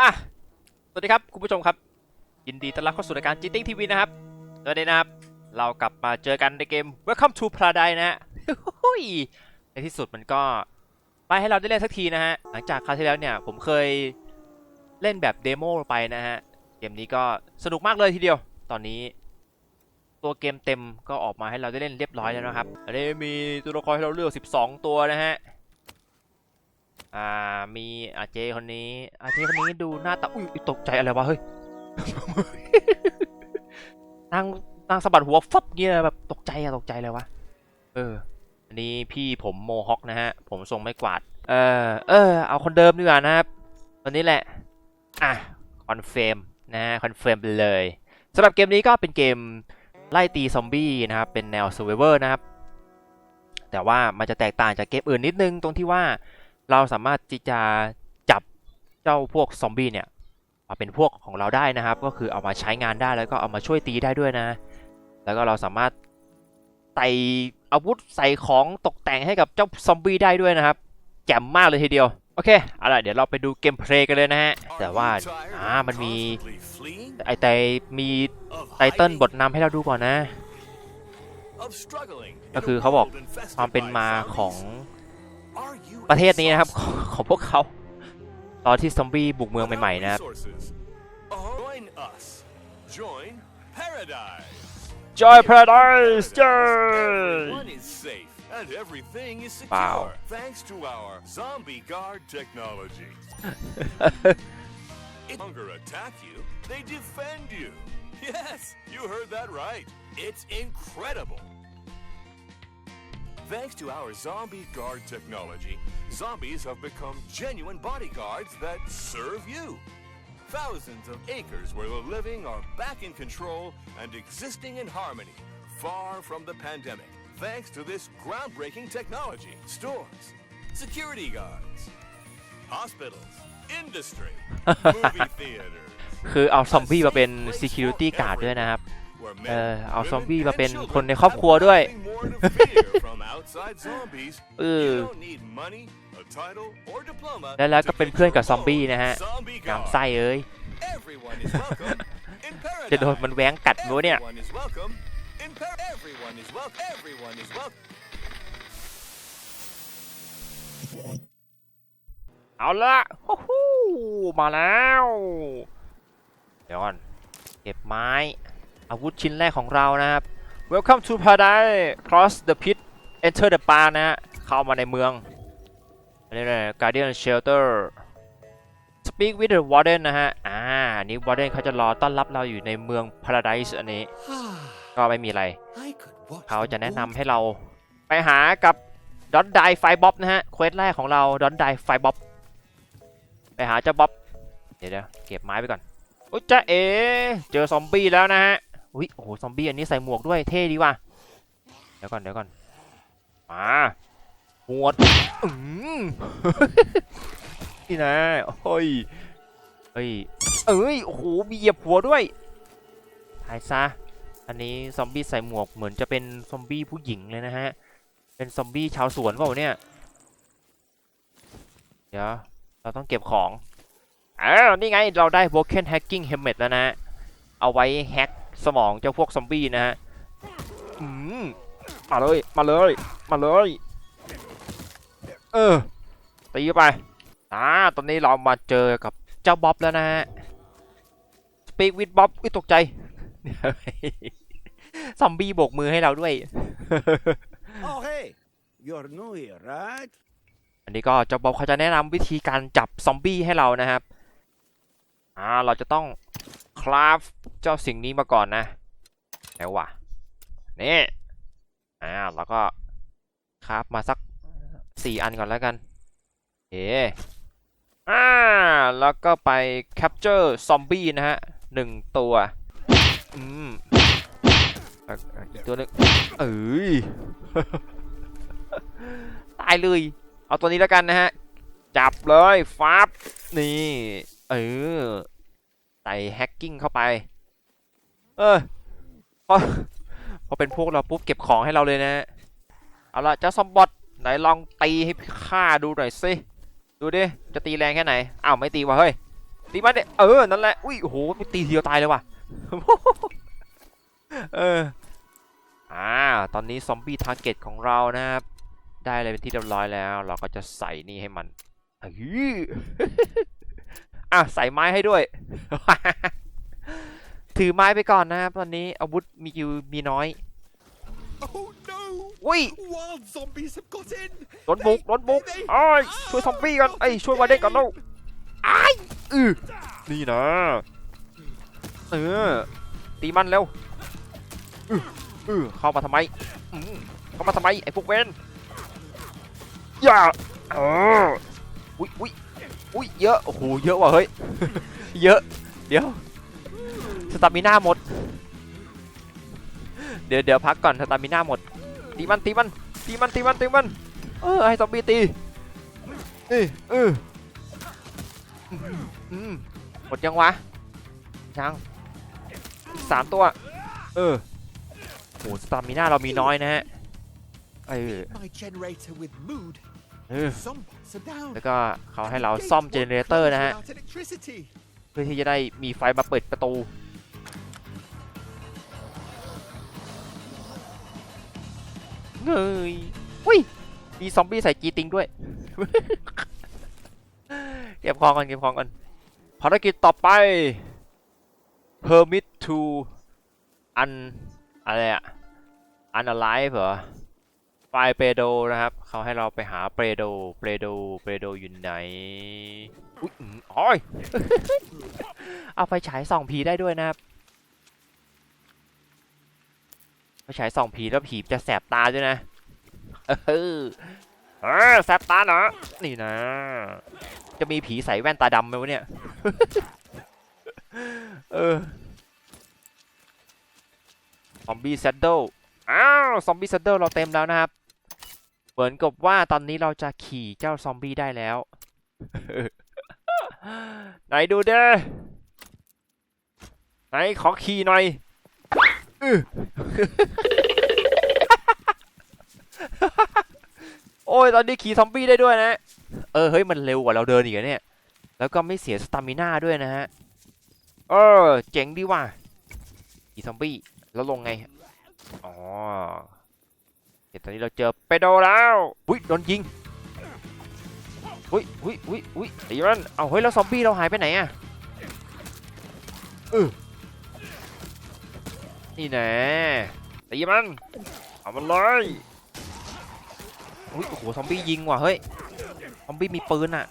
อะ สวัสดีครับ คุณผู้ชมครับ ยินดีต้อนรับเข้าสู่รายการ GT TV นะครับสวัสดีนะครับ เรากลับมาเจอกันในเกม Welcome to Paradise นะฮะในที่สุดมันก็ไปให้เราได้เล่นสักทีนะฮะ หลังจากคราวที่แล้วเนี่ยผมเคยเล่นแบบเดโมไปนะฮะ เกมนี้ก็สนุกมากเลยทีเดียว ตอนนี้ ตัวเกมเต็มก็ออกมาให้เราได้เล่นเรียบร้อยแล้วนะครับ อันนี้มีตัวละครให้เราเลือก 12 ตัวนะฮะ อ่ามีอาเจคนนี้อาเจคนนี้ดูหน้าตาอุ้ยตกใจอะไรวะเฮ้ยนางนางสะบัดหัวฟับเงี้ยแบบตกใจอะตกใจเลยวะเออ อันนี้พี่ผมโมฮอคนะฮะ ผมทรงไม่กวาด เออ เออ เอาคนเดิมดีกว่านะครับวันนี้แหละ อะ คอนเฟิร์มนะฮะ คอนเฟิร์มไปเลยสำหรับเกมนี้ก็เป็นเกมไล่ตีซอมบี้นะครับ เป็นแนว Survivor นะครับ แต่ว่ามันจะแตกต่างจากเกมอื่นนิดนึงตรงที่ว่า เราสามารถที่จะจับเจ้าพวกซอมบี้เนี่ยมาเป็นพวกของเราได้นะครับ ก็คือเอามาใช้งานได้แล้วก็เอามาช่วยตีได้ด้วยนะ แล้วก็เราสามารถใส่อาวุธใส่ของตกแต่งให้กับเจ้าซอมบี้ได้ด้วยนะครับแจ่มมากเลยทีเดียว โอเคเอาล่ะเดี๋ยวเราไปดูเกมเพลย์กันเลยนะฮะ แต่ว่าอ่ามันมีไอแต่มีไตเติลบทนำให้เราดูก่อนนะ ก็คือเขาบอกความเป็นมาของ ประเทศนี้นะครับ ของของพวกเขาตอนที่ซอมบี้บุกเมืองใหม่ๆนะครับ Join us. Join Paradise. Joy Paradise Everyone is safe and everything is secure Wow. thanks to our zombie guard technology. If hunger attack you, they defend you. Yes, you heard that right. It's incredible. Thanks to our zombie guard technology, zombies have become genuine bodyguards that serve you. Thousands of acres where the living are back in control and existing in harmony, far from the pandemic, thanks to this groundbreaking technology. Stores, security guards, hospitals, industry, movie theaters. คือเอาซอมบี้มาเป็น security guard ด้วยนะครับ where เอ men, อเอาซอม women, บี้มา and เป็น children คนในครอบครัวด้วย have nothing more to fear from outside zombies. เออ You don't need money, a title, or diploma และแล้วก็ to เป็น get เพื่อนกับ your ซอมบี้ own นะฮะ zombie งาม guard. ไส้เอ้ย Everyone is welcome in จะโดน paradise. มันแหวงกัดมั้วเนี่ย Everyone is welcome in par- Everyone is welcome. Everyone is welcome. เอาละฮู้ฮู้มาแล้ว เดี๋ยวก่อน เก็บไม้ อาวุธชิ้นแรกของเรานะครับ Welcome to Paradise Cross the Pit Enter the Bar นะฮะ เข้ามาในเมืองอันนี้เลย Guardian Shelter Speak with the Warden นะฮะ อ่า นี่ Warden เขาจะรอต้อนรับเราอยู่ในเมือง Paradise อันนี้ ก็ไม่มีอะไร I could watch เขาจะ the แนะนำ movie. ให้เราไปหากับดอนไดไฟบ๊อบนะฮะ เควสแรกของเราดอนไดไฟบ๊อบไปหาเจ้าบ๊อบ เดี๋ยวเดี๋ยวเก็บไม้ไปก่อนอุ้ยจ้าเอ เจอซอมบี้แล้วนะฮะ อุ้ยโอ้โห ซอมบี้อันนี้ใส่หมวกด้วย เท่ดีว่ะ เดี๋ยวก่อน เดี๋ยวก่อน มาหวดอืมนี่นะโอ้ยเฮ้ย เอ้ย โอ้โหมีเหยียบหัวด้วยตายซะ อันนี้ซอมบี้ใส่หมวกเหมือนจะเป็นซอมบี้ผู้หญิงเลยนะฮะ เป็นซอมบี้ชาวสวนเปล่าเนี่ย เดี๋ยว เราต้องเก็บของอ้าวนี่ไง เราได้ Broken Hacking Helmet แล้วนะ เอาไว้แฮกสมองเจ้าพวกซอมบี้นะฮะ อืม มาเลย มาเลย มาเลย เออ ตีเข้าไป อ่า ตอนนี้เรามาเจอกับเจ้าบ๊อบแล้วนะฮะ Speak with Bob อุ้ยตกใจซอมบี้โบกมือให้เราด้วย Oh, hey, you're new here, right? อันนี้ก็เจ้าบ๊อบเขาจะแนะนำวิธีการจับซอมบี้ให้เรานะครับ อ่า เราจะต้องคราฟเจ้าสิ่งนี้มาก่อนนะแล้ววะนี่ อ่าแล้วก็คราฟมาสักสี่อันก่อนแล้วกันเอ๋อ่าแล้วก็ไป capture ซอมบี้นะฮะหนึ่งตัว อืมอีกตัวหนึงเอ้ยตายเลย เอาตัวนี้แล้วกันนะฮะ จับเลยฟับนี่ เออใส่แฮกกิ้งเข้าไป เออพอ อเป็นพวกเราปุ๊บเก็บของให้เราเลยนะฮะเอาละเจ้าซอมบอทไหนลองตีให้ข้าดูหน่อยสิ ดูดิ จะตีแรงแค่ไหน อ้าวไม่ตีว่ะเฮ้ย ตีมันเนี่ยเออ นั่นแหละ อุ้ยโอ้โหมันตีเดียวตายเลยว่ะ เออ อ่า ตอนนี้ซอมบี้ทาร์เก็ตของเรานะครับ ได้อะไรเป็นที่เรียบร้อยแล้ว เราก็จะใส่นี่ให้มันอืออะใส่ไม้ให้ด้วย ถือไม้ไปก่อนนะครับตอนนี้อาวุธมีอยู่มีน้อย Oh no! อุ้ย Wild zombies have got in! รถบุกรถบุกไอ้ยช่วยซอมบี้กันไอ้ยช่วยมาเด็กกันลูกไอ้ายอือนี่นะเออตีมันเร็วอืออือเข้ามาทำไมอืมเข้ามาทำไมไอ้พวกเวนอย่าเอออุ้ยอุ้ยอุ้ยเยอะโอ้โหเยอะว่ะเฮ้ยเยอะเดี๋ยว สตามิน่าหมด เดี๋ยวเดี๋ยวพักก่อนสตามิน่าหมด ตีมันตีมันตีมันตีมันตีมัน เออให้ซอมบี้ตีเออเอออืมหมดยังวะยังอีกสามตัว เออโหสตามิน่าเรามีน้อยนะฮะเออ My generator with mood. เออ Zombies are down. แล้วก็เขาให้เราซ่อมเจเนเรเตอร์นะฮะ Without electricity. เพื่อที่จะได้มีไฟมาเปิดประตู เงยอุ้ย มีซอมบี้ใส่จีติงด้วย เก็บของก่อนเก็บของก่อนภารกิจต่อไป permit to un อะไรอะ unalive เหรอไฟเปโดนะครับ เขาให้เราไปหาเปโดเปโดเปโดอยู่ไหน อุ้ยอืมโอ้ยเอาไฟฉายส่องผีได้ด้วยนะครับ ไฟฉายส่องผีแล้วผีจะแสบตาด้วยนะเออเออแสบตาเนาะนี่นะ จะมีผีใส่แว่นตาดำไหมวะเนี่ยเออซอมบี้แซดเดิลอ้าวซอมบี้แซดเดิลเราเต็มแล้วนะครับ เหมือนกับว่าตอนนี้เราจะขี่เจ้าซอมบี้ได้แล้ว ไหนดูเด้อไหนขอขี่หน่อย อือโอ้ยตอนนี้ขี่ซอมบี้ได้ด้วยนะ เออเฮ้ยมันเร็วกว่าเราเดินอีกเนี่ย แล้วก็ไม่เสียสตามิน่าด้วยนะฮะ เออเจ๋งดีว่ะขี่ซอมบี้แล้วลงไง อ๋อเดี๋ยวตอนนี้เราเจอเปโดแล้วอุ้ยโดนยิงอุ้ยอุ้ยอุ้ยอุ้ยตีมันเอาเฮ้ยแล้วซอมบี้เราหายไปไหนอะเออ นี่แน่ตีมันเอามันเลยโอ้โหซอมบี้ยิงว่ะเฮ้ยซอมบี้มีปืนอะ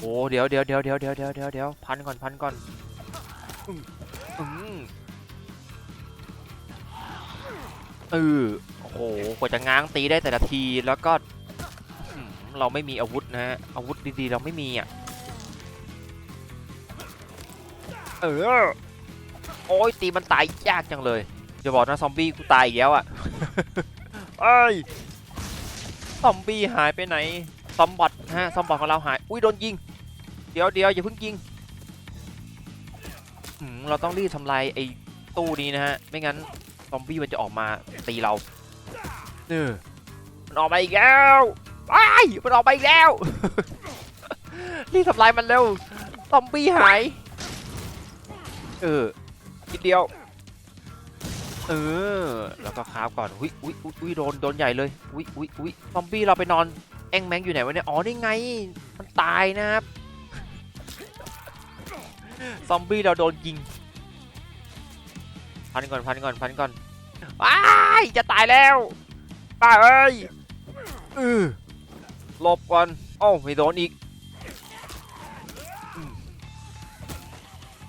โอ้เดี๋ยวเดี๋ยวเดี๋ยวเดี๋ยวเดี๋ยวเดี๋ยวเดี๋ยวเดี๋ยวพันก่อนพันก่อนอืมอืมเออโอ้โหกว่าจะง้างตีได้แต่ละทีแล้วก็เราไม่มีอาวุธนะฮะอาวุธดีๆเราไม่มีอะเออ โอ้ยตีมันตายยากจังเลยจะบอกนะซอมบี้กูตายอีกแล้วอะเอ้ยซอมบี้หายไปไหนซอมบอทฮะซอมบอทของเราหายอุ้ยโดนยิง เดี๋ยวเดี๋ยวอย่าเพิ่งยิงอืมเราต้องรีบทำลายไอ้ตู้นี้นะฮะไม่งั้นซอมบี้มันจะออกมาตีเราเออมันออกมาอีกแล้วว้ายมันออกไปอีกแล้วรีบทำลายมันเร็วซอมบี้หายเออ นิดเดียว เออ แล้วก็คราฟก่อน อุ้ยอุ้ยอุ้ยโดน โดนใหญ่เลย อุ้ยอุ้ยอุ้ยซอมบี้เราไปนอน แองแมงอยู่ไหนวะเนี่ย อ๋อ นี่ไง มันตายนะครับ ซอมบี้เราโดนยิง พันก่อน พันก่อน พันก่อนว้ายจะตายแล้วป้าเอ้ยเออหลบก่อน โอ้าไม่โดนอีก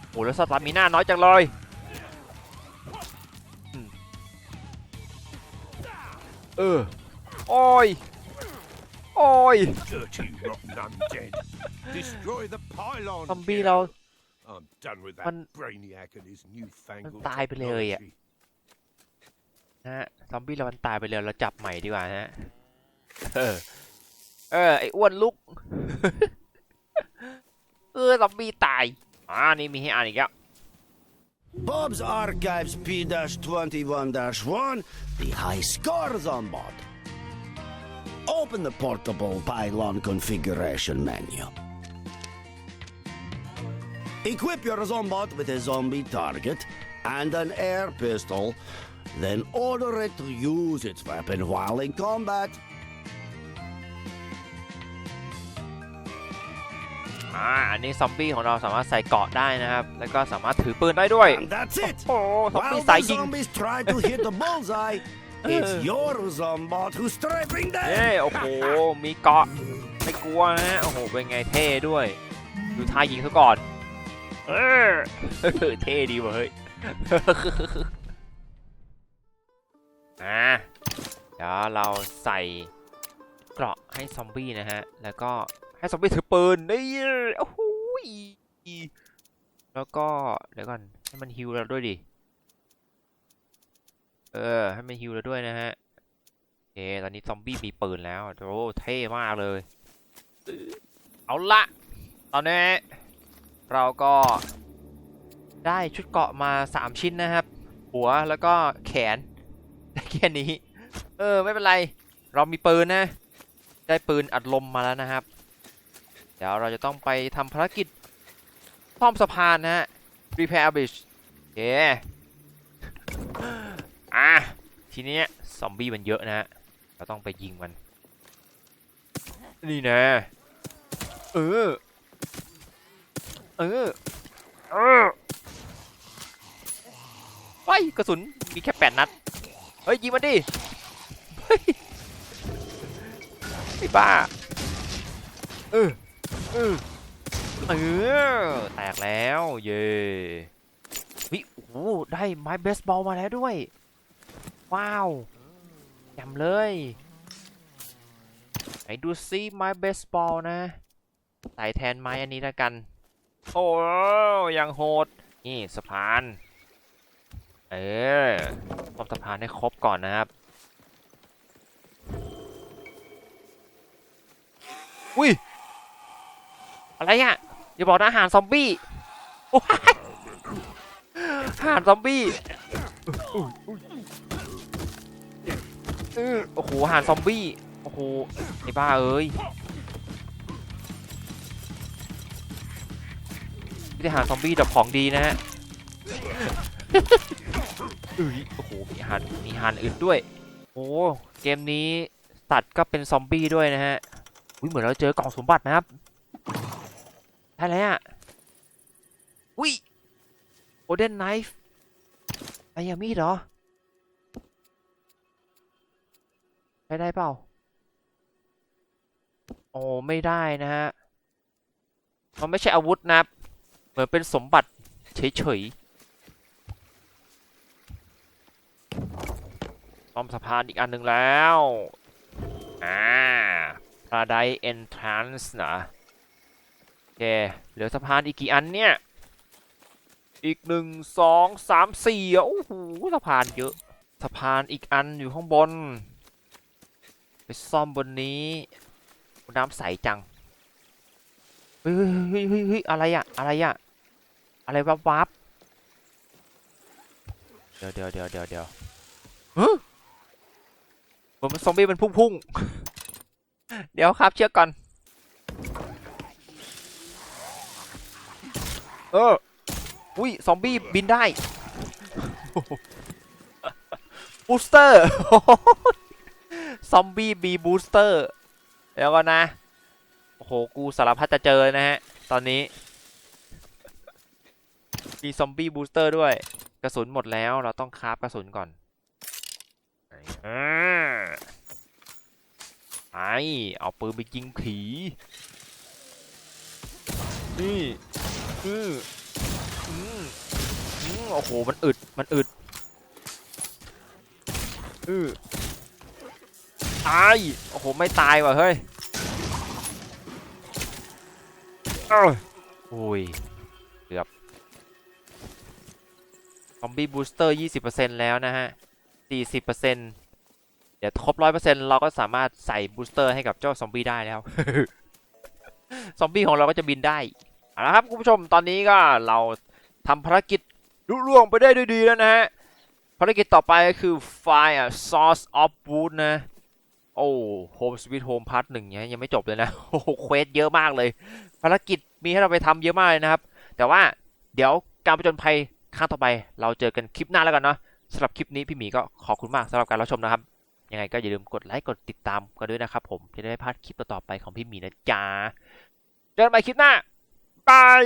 โอ้แล้วสตามิน่าน้อยจังเลย เออ โอ้ย โอ้ย Dirty, rotten undead. Destroy the pylon. ซอมบี้เรา I'm done with that Man- brainiac and his newfangled ตายไปเลยอะ technology. นะฮะ ซอมบี้เรามันตายไปเลยเราจับใหม่ดีกว่านะฮะ เออ เออ ไอ้อ้วนลุก เออ ซอมบี้ตาย อ่านี่มีให้อ่านอีกแล้ว Bob's Archives P-21-1, the high scores on board. Open the portable pylon configuration menu. Equip your zombot with a zombie target and an air pistol, then order it to use its weapon while in combat. อ่าอันนี้ซอมบี้ของเราสามารถใส่เกราะได้นะครับ แล้วก็สามารถถือปืนได้ด้วย And that's it. โอ้โหซอม While บี้ the สายยิง zombies try to hit the bullseye, it's your zombot who's strafing เอ้ them. โอ้โห มีเกราะ ไม่กลัวนะฮะโอ้โห เป็นไงเท่ด้วย ดูท่ายิงซะก่อน เออเท่ดีเว้ยอะเดี๋ยวเราใส่เกราะให้ซอมบี้นะฮะ แล้วก็ ให้ซอมบี้ถือปืนนี่โอ้โหแล้วก็เดี๋ยวก่อนให้มันฮิวเราด้วยดิ เออ ให้มันฮิวเราด้วยนะฮะโอตอนนี้ซอมบี้มีปืนแล้วโอ้เท่มากเลย เอาละตอนนี้เราก็ได้ชุดเกาะมา 3 ชิ้นนะครับ หัวแล้วก็แขนแค่นี้ เออ ไม่เป็นไร เรามีปืนนะ ได้ปืนอัดลมมาแล้วนะครับ เดี๋ยวเราจะต้องไปทำภารกิจซ่อมสะพานนะฮะ repair a bridge โอเคอะทีนี้ซอมบี้มันเยอะนะฮะ เราต้องไปยิงมัน นี่นะ เออ เออ เออไปกระสุนมีแค่แปดนัด เฮ้ยยิงมันดิ เฮ้ย ไอ้บ้า เออ ออเออแตกแล้ว เย่วิโอ้โหได้ไม้เบสบอลมาแล้วด้วย ว้าวจำเลยไหนดูซิไม้เบสบอลนะใส่แทนไม้อันนี้แล้วกัน โอ้ยังโหด นี่สะพาน เออซ่อมสะพานให้ครบก่อนนะครับ อุ้ย อะไรอะอย่าบอกนะอาหารซอมบี้โอ้ยอาหารซอมบี้โอ้โหอาหารซอมบี้โอ้โหไอ้บ้าเอ้ยไม่ได้หาซอมบี้แต่ของดีนะฮะเอ้ยโอ้โหมีหารมีหารอื่นด้วยโอ้เกมนี้สัตว์ก็เป็นซอมบี้ด้วยนะฮะ อุ้ยเหมือนเราเจอกล่องสมบัตินะครับ ได้แล้วอะอุ้ยโอเดนไนฟ์ไอ้ยามีดเหรอใช้ได้เปล่าโอ้ไม่ได้นะฮะ มันไม่ใช่อาวุธนะเหมือนเป็นสมบัติเฉยๆซ่อมสะพานอีกอันหนึ่งแล้ว อ่า Paradise Entrance นะโอ เค เหลือสะพานอีกกี่อันเนี่ย อีกหนึ่งสองสามสี่โอ้โหสะพานเยอะ สะพานอีกอันอยู่ข้างบน ไปซ่อมบนนี้น้ำใสจัง เฮ้ยเฮ้ยเฮ้ยเฮ้ยอะไรอะอะไรอะอะไรวับวับเดี๋ยวเดี๋ยวเดี๋ยวเดี๋ยวเดี๋ยวฮะเหมือนมันซอมบี้มันพุ่งพุ่งเดี๋ยวครับเชือกก่อน เออ อุ้ย ซอมบี้บินได้บูสเตอร์ ซอมบี้บีบูสเตอร์เดี๋ยวก่อนะ โอ้โห กูสารพัดจะเจอนะฮะ ตอนนี้ มีซอมบี้บูสเตอร์ด้วย กระสุนหมดแล้ว เราต้องคราฟกระสุนก่อนอไอเอาปืนไปยิงผี นี่ อืออืมอืมโอ้โห มันอึด มันอึด อือตาย โอ้โห ไม่ตายว่ะเฮ้ยเอ้าอุ้ยเกือบ ซอมบี้บูสเตอร์ 20%แล้วนะฮะ 40%เดี๋ยวครบ 100%เราก็สามารถใส่บูสเตอร์ให้กับเจ้าซอมบี้ได้แล้ว ซอมบี้ของเราก็จะบินได้ เอาละครับคุณผู้ชมตอนนี้ก็เราทำภารกิจลุล่วงไปได้ด้วยดีแล้วนะฮะภารกิจต่อไปก็คือ Fire Source of Wood นะ โอ้ Home Sweet Home Part หนึ่งเนี่ยยังไม่จบเลยนะโอ้โหเควสเยอะมากเลย ภารกิจมีให้เราไปทำเยอะมากเลยนะครับ แต่ว่าเดี๋ยวการประจนภัยครั้งต่อไป เราเจอกันคลิปหน้าแล้วกันเนาะสำหรับคลิปนี้พี่หมีก็ขอบคุณมากสำหรับการรับชมนะครับ ยังไงก็อย่าลืมกดไลค์กดติดตามกันด้วยนะครับผมจะได้ไม่พลาดคลิปต่อๆไปของพี่หมีนะจ๊ะเจอกันใหม่คลิปหน้า บาย